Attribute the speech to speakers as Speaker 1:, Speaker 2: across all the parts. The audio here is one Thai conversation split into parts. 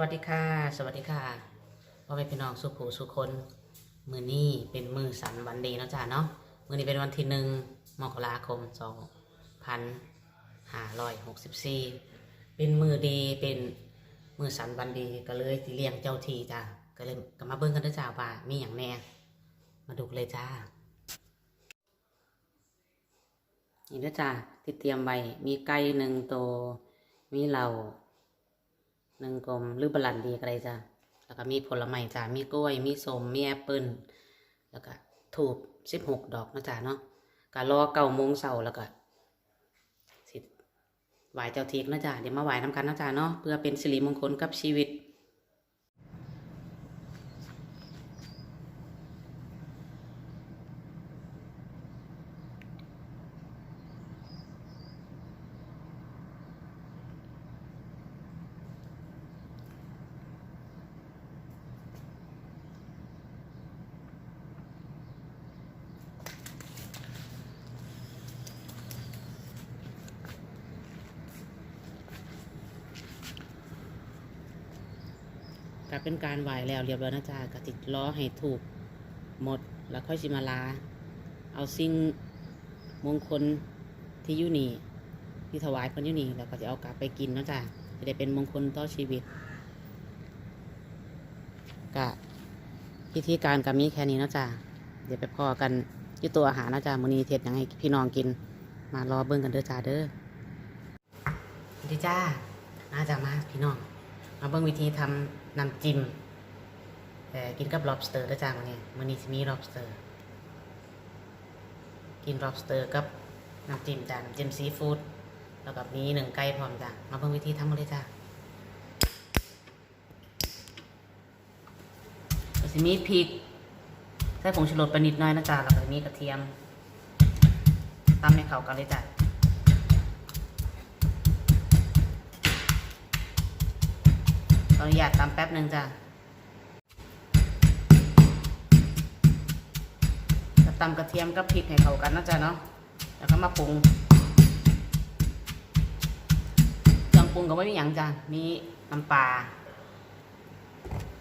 Speaker 1: วัสดีค่ะ สวัสดีค่ะพ่อแม่พี่น้องสุขูสุคน มือนี้เป็นมือสันวันดีนะจ้าเนาะ มือนี้เป็นวันที่หนึ่งมกราคมสองพันห้าร้อยหกสิบสี่เป็นมือดีเป็นมือสันวันดีก็เลยสิเลี้ยงเจ้าทีจ้าก็เลยก็มาเบิ่งกันเด้อจ้าว่ามีอย่างแน่มาดูเลยจ้านี่เด้อจ้าที่เตรียมไว้มีไก่หนึ่งตัวมีเหล่า หนึ่งกลมหรือบลันดีก็ไรจ้ะแล้วก็มีผลไม้จ้ะมีกล้วย มีส้มมีแอปเปิ้ลแล้วก็ถูบสิบหกดอกนะจ้ะเนาะก็รอเก้าโมงเสาแล้วก็สิไหวเจ้าทีกนะจ้ะเดี๋ยวมาไหวน้ำกันนะจ้ะเนาะเพื่อเป็นสิริมงคลกับชีวิต ก็เป็นการไหวแล้วเรียบร้อยนะจ๊ะก็ติดล้อให้ถูกหมดแล้วค่อยสิมาลา เอาสิ่งมงคลที่อยู่นี่ที่ถวายเพิ่นยู่นี่แล้วก็จะเอากลับไปกินนะจ๊ะจะได้เป็นมงคลต่อชีวิตก็พิธีการก็มีแค่นี้นะจ๊ะเดี๋ยวไปพอกันที่ตัวอาหารนะจ๊ะมื้อนี้เทศยังให้พี่น้องกิน มารอเบิ่งกันเด้อจ้าเด้อดีจ้าน่าจะมาพี่น้อง มาเบิ่งวิธีทำน้ำจิ้มแต่กินกับ lobster ด้วยจ้าวันนี้วันนี้จะมี lobster กิน lobster กับน้ำจิ้มจ้าน้ำจิ้มซีฟู้ดแล้วก็มีหนึ่งไก่พร้อมจ้ามาเบิ่งวิธีทำกันเลยจ้าจะมีพริกใส่ผงชูรสไปนิดน้อยนะจ้าแล้วก็มีกระเทียมตำให้เข้ากันเลยจ้า อนุญาตตามแป๊บหนึ่งจ้ะจะตำกระเทียมกับพริกให้เข้ากันนะจ๊ะเนาะ แล้วก็มาปรุงเครื่องปรุงก็ไม่มีอย่างจ้ะ มีน้ำปลา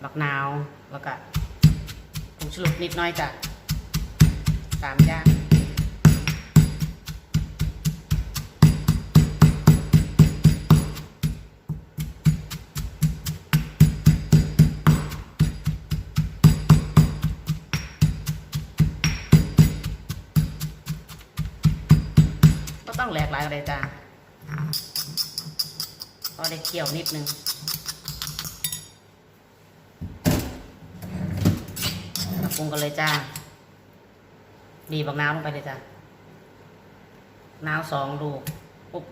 Speaker 1: บักนาว แล้วก็ผงชูรสนิดน้อยจ้ะสามอย่าง ต้องแหลกหลายอะไรจ้าพอได้เคี่ยวนิดนึงมาปรุงกันเลยจ้าบีบบักน้ำลงไปเลยจ้าน้ำสองลูกปุ๊บ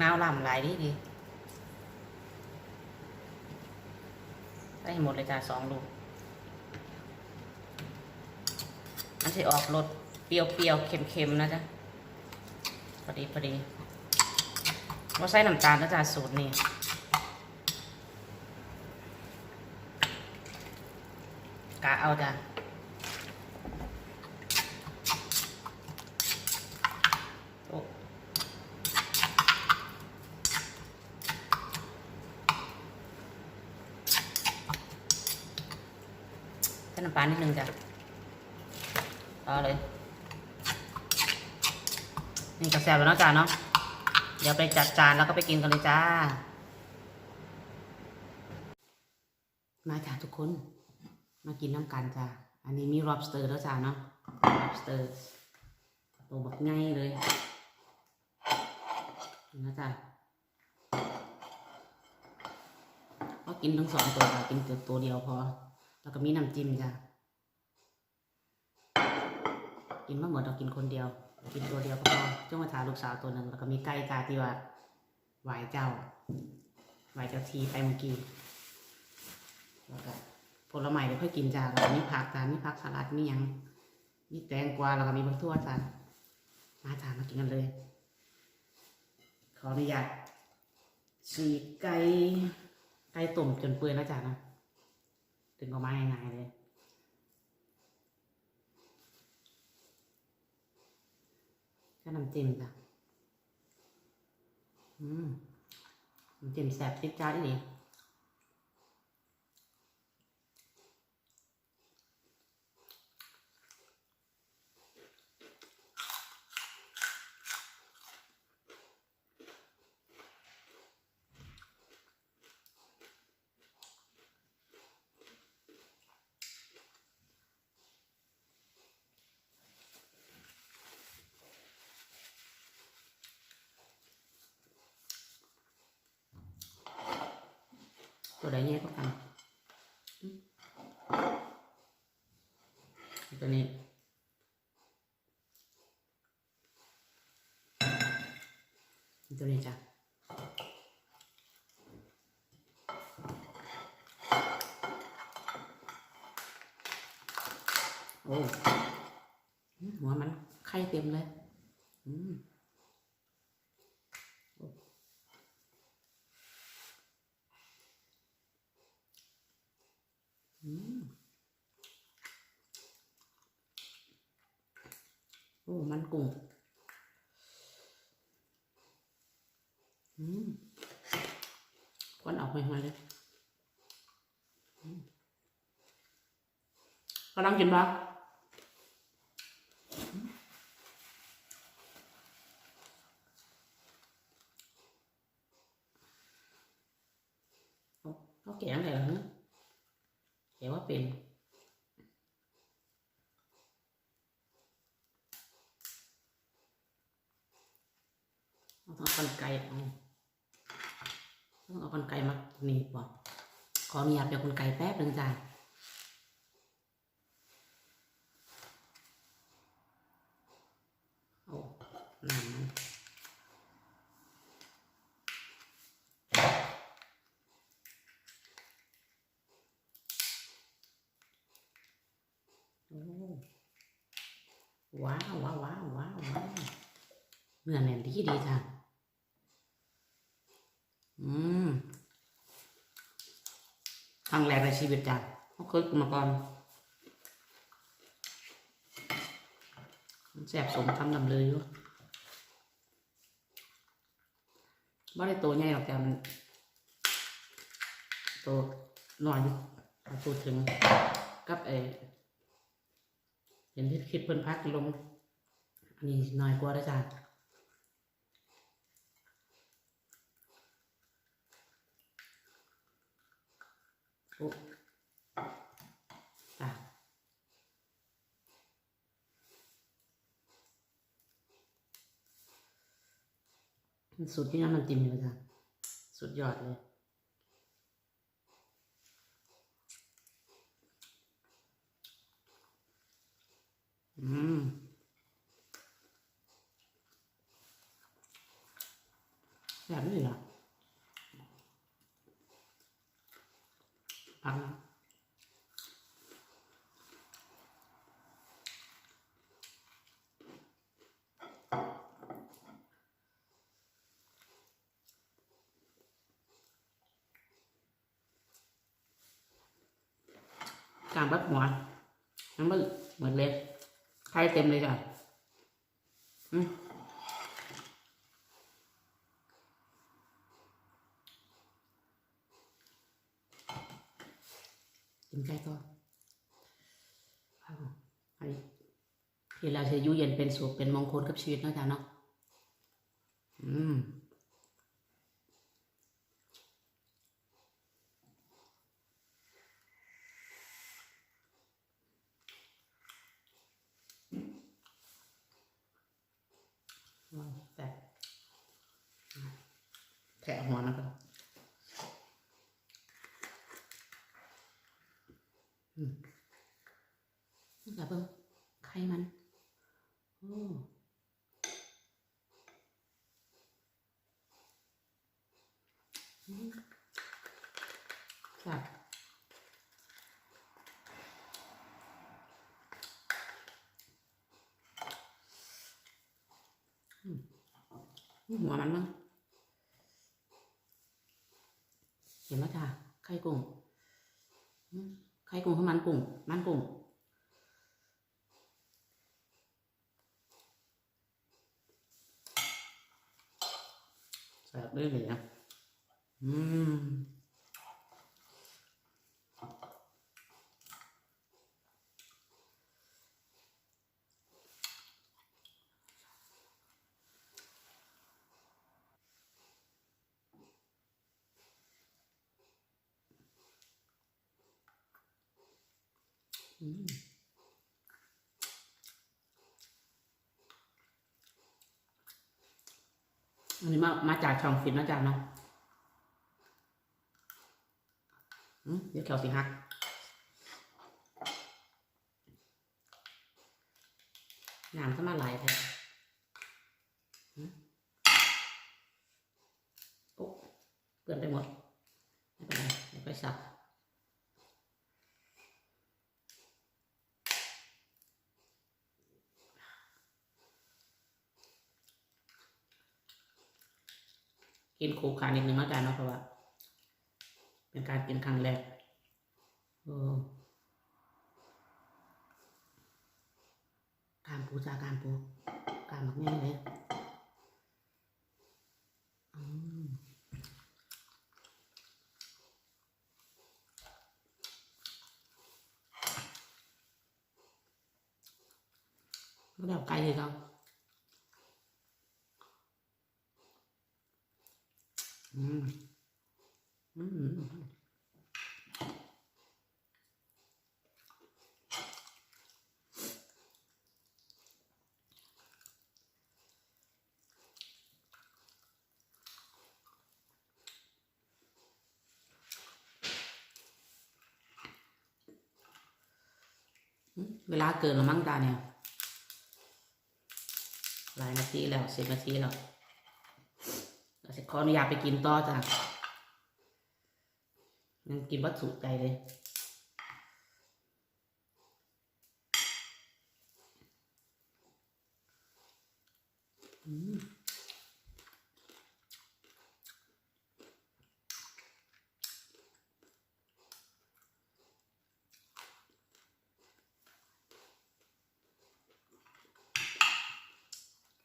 Speaker 1: น้ำล่ำหลายดีดีได้หมดเลยจ้าสองลูกมันจะออกรสเปรี้ยวๆเค็มๆนะจ๊ะพอดีพอดีว่าใส่น้ำตาลนะจ๊ะสูตรนี้กะเอาจ้ะ น้ำปลานิดนึงจ้ะเอาเลย นี่กระแสบแล้วนะจ้าเนาะ เดี๋ยวไปจัดจานแล้วก็ไปกินกันเลยจ้า มาจ้าทุกคน มากินน้ำกันจ้า อันนี้มี lobster แล้วจ้าเนาะ lobster ตัวแบบง่ายเลยนี่นะจ้าก็กินทั้งสองตัวจ้ะกินตัวตัวเดียวพอ แล้วก็มีน้ำจิ้มจ้ะกินมาหมดเรากินคนเดียว กินตัวเดียวก็พอจ้องมาทาลูกสาวตัวหนึ่งแล้วก็มีไก่กาที่ว่าไหวเจ้าไหวเจ้าทีไปเมื่อกี้แล้วก็ผลไม้เดี๋ยวค่อยกินจ้าแล้วมีผักจ้ามีผักสลัดมียังมีแตงกวาแล้วก็มีบักทั่วจ้ามาจ้ามากินกันเลย ขออนุญาตฉีกไก่ไก่ต้มจนเปื่อยแล้วจ้านะถึงก็มาง่ายๆเน้ำจิ้ มจ้ะอืมน้ำจิ้มแซ่บติดจ้าอีนี่ ตัวใดแย่กว่ากันอืมตัวนี้ตัวนี้จ้ะโอ้หัวมันไข่เต็มเลย อืมโอ้อืมโอ้มันกุ้งอืมควันออกห่วยๆเลยกำลังกินปะ เขาเขาแกะอะไรเหรอฮะแกะว่าเป็น เอาต้องเอากันไก่เอา ต้องเอากันไก่มาหนีบบ่ขออนุญาตเดี๋ยวกันไก่แป๊บหนึ่งจ้าโอ้น้ำมันโอ้ว้าวว้าวว้าวว้าวเนื้อแน่นดีดีจ้ะ อืมครั้งแรกในชีวิตจ้ะเขาเคยกินมาก่อนมันแสบสมทำนำเลยอยู่บ่ได้โตใหญ่หรอกแต่มันโตหน่อยอยู่ถ้าพูดถึงกับไอเห็นที่คลิปเพิ่นพักลง อันนี้น้อยกว่าแล้จ้ะโอ้จ้ะมัน สุดที่น้ำมันจิ้มเลยจ้ะสุดยอดเลยอืมแบบนี้เหรอพักนะ กลางบัดหัวมันมันเหมือนเล็บไข่เต็มเลยจ้ะอืมกินไก่ก็อันนี้ที่เราจะอยู่เย็นเป็นสุขเป็นมงคลกับชีวิตนะจ้ะเนาะอืม ว้าวแต่แทะหัวนะครับอืม นี่กับเบิ้งไข่มัน โอ้อืมครับหัวมันมั้งเห็นไหมจ้าไข่กุ้งอืม ไข่กุ้งคือมันกุ้งมันกุ้งแซ่บเลยเลยนะอืม อันนี้มา มาจากช่องฟินนะจ๊ะเนาะเดี๋ยวแขวสิหักน้ำก็มาไหลายแท้อืมโอ้เปื้อนไปหมด ไม่เป็นไรเดี๋ยวไปซัก กินคูคานิดนึงแล้วกันเนาะเพราะว่า เป็นการกินครั้งแรกออกามปูจากามปูกามแบบนี้เลยอืมก็เดี๋ยวไกลเลยเขา อืมอืมเวลาเกินแล้วมั้งตาเนี่ย หลายนาทีแล้วสิบนาทีแล้ว เราจะขออนุญาตไปกินต่อจ้ะยังกินวัตถุใจเลยอืม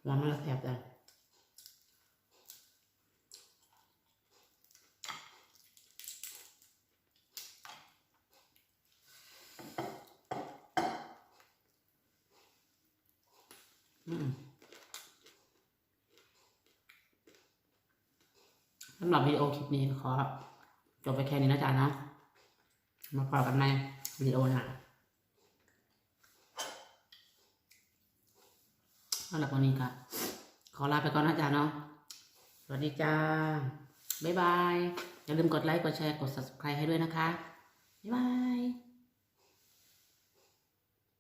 Speaker 1: หวานมากแสบจ้ะอืม สำหรับวิดีโอคลิปนี้ขอจบไปแค่นี้นะจ๊ะเนาะมาพบกันในวิดีโอหน้าสำหรับวันนี้ก็ขอลาไปก่อนนะจ๊ะเนาะ สวัสดีจ้า บ๊ายบาย อย่าลืมกดไลค์ กดแชร์ กด subscribe ให้ด้วยนะคะ บ๊ายบาย